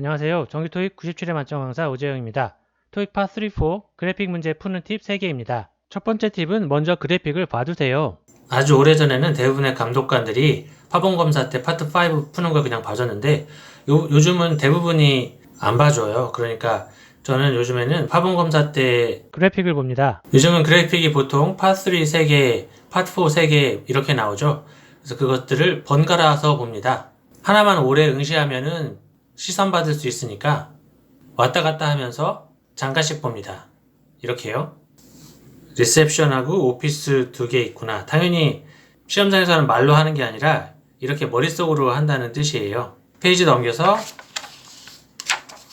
안녕하세요. 정규 토익 97회 만점 강사 오재영입니다. 토익 파 3, 4 그래픽 문제 푸는 팁 3개입니다. 첫 번째 팁은 먼저 그래픽을 봐두세요. 아주 오래전에는 대부분의 감독관들이 파본 검사 때 파트 5 푸는 걸 그냥 봐줬는데 요, 요즘은 대부분이 안 봐줘요. 그러니까 저는 요즘에는 파본 검사 때 그래픽을 봅니다. 요즘은 그래픽이 보통 파트 3 3개, 파트 4 3개 이렇게 나오죠. 그래서 그것들을 번갈아서 봅니다. 하나만 오래 응시하면은 시선 받을 수 있으니까 왔다 갔다 하면서 잠깐씩 봅니다. 이렇게요. 리셉션하고 오피스 두 개 있구나. 당연히 시험장에서는 말로 하는 게 아니라 이렇게 머릿속으로 한다는 뜻이에요. 페이지 넘겨서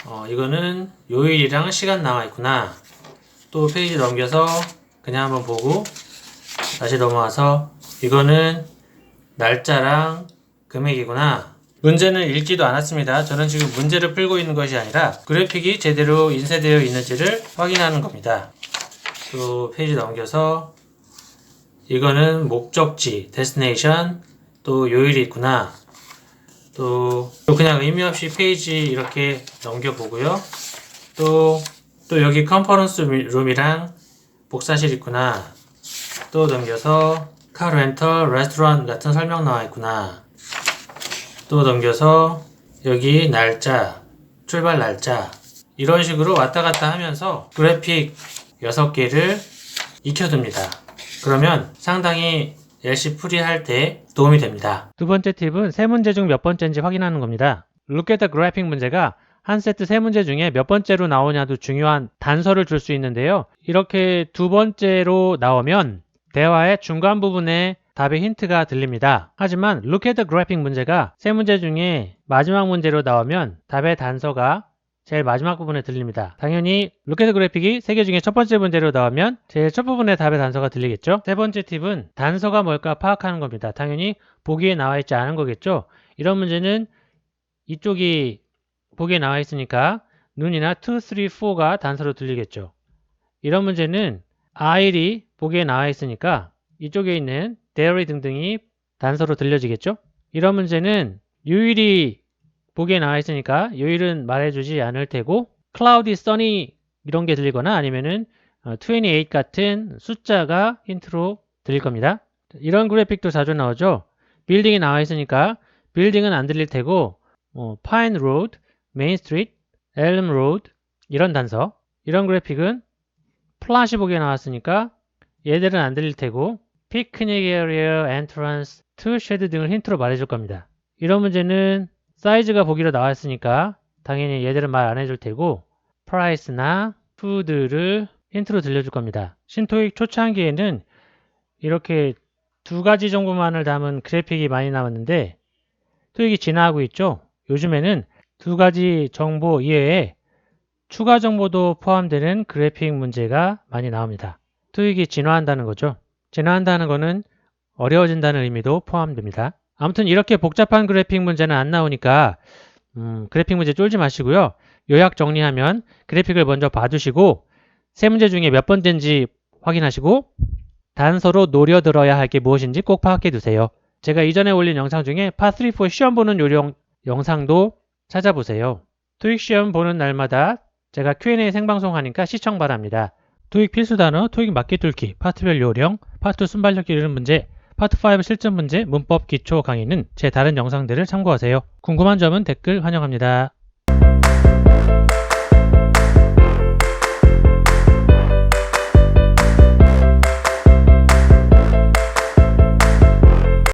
어, 이거는 요일이랑 시간 나와 있구나. 또 페이지 넘겨서 그냥 한번 보고 다시 넘어와서 이거는 날짜랑 금액이구나. 문제는 읽지도 않았습니다. 저는 지금 문제를 풀고 있는 것이 아니라 그래픽이 제대로 인쇄되어 있는지를 확인하는 겁니다. 또 페이지 넘겨서 이거는 목적지, destination, 또 요일이 있구나. 또, 또 그냥 의미 없이 페이지 이렇게 넘겨보고요. 또, 또 여기 컨퍼런스 룸이랑 복사실 있구나. 또 넘겨서 카 렌터, 레스토랑 같은 설명 나와 있구나. 또 넘겨서 여기 날짜, 출발 날짜 이런 식으로 왔다 갔다 하면서 그래픽 6개를 익혀둡니다. 그러면 상당히 열심히 풀이할 때 도움이 됩니다. 두 번째 팁은 세 문제 중 몇 번째인지 확인하는 겁니다. Look at the graphic 문제가 한 세트 세 문제 중에 몇 번째로 나오냐도 중요한 단서를 줄 수 있는데요. 이렇게 두 번째로 나오면 대화의 중간 부분에 답의 힌트가 들립니다. 하지만 look at the graphic 문제가 세 문제 중에 마지막 문제로 나오면 답의 단서가 제일 마지막 부분에 들립니다. 당연히 look at the graphic이 세 개 중에 첫 번째 문제로 나오면 제일 첫 부분에 답의 단서가 들리겠죠? 세 번째 팁은 단서가 뭘까 파악하는 겁니다. 당연히 보기에 나와 있지 않은 거겠죠? 이런 문제는 이쪽이 보기에 나와 있으니까 눈이나 2, 3, 4가 단서로 들리겠죠. 이런 문제는 I이 보기에 나와 있으니까 이쪽에 있는 there 등등이 단서로 들려지겠죠? 이런 문제는 요일이 보기에 나와 있으니까 요일은 말해주지 않을 테고 cloudy, sunny 이런 게 들리거나 아니면은 28 같은 숫자가 힌트로 들릴 겁니다. 이런 그래픽도 자주 나오죠. 빌딩이 나와 있으니까 빌딩은 안 들릴 테고 어, Pine Road, Main Street, Elm Road 이런 단서 이런 그래픽은 플라시 보기에 나왔으니까 얘들은 안 들릴 테고 피크닉 에리어, 엔트런스, 투 쉐드 등을 힌트로 말해줄 겁니다. 이런 문제는 사이즈가 보기로 나왔으니까 당연히 얘들은 말 안 해줄 테고 프라이스나 푸드를 힌트로 들려줄 겁니다. 신토익 초창기에는 이렇게 두 가지 정보만을 담은 그래픽이 많이 나왔는데 토익이 진화하고 있죠. 요즘에는 두 가지 정보 이외에 추가 정보도 포함되는 그래픽 문제가 많이 나옵니다. 토익이 진화한다는 거죠. 진화한다는 것은 어려워진다는 의미도 포함됩니다. 아무튼 이렇게 복잡한 그래픽 문제는 안 나오니까 음, 그래픽 문제 쫄지 마시고요. 요약 정리하면 그래픽을 먼저 봐두시고 세 문제 중에 몇 번째인지 확인하시고 단서로 노려들어야 할 게 무엇인지 꼭 파악해 두세요. 제가 이전에 올린 영상 중에 파3, 4 시험 보는 요령 영상도 찾아보세요. 토익 시험 보는 날마다 제가 Q&A 생방송 하니까 시청 바랍니다. 토익 필수 단어, 토익 맞기 뚫기, 파트별 요령, 파트 순발력 기르는 문제, 파트 5 실전 문제, 문법 기초 강의는 제 다른 영상들을 참고하세요. 궁금한 점은 댓글 환영합니다.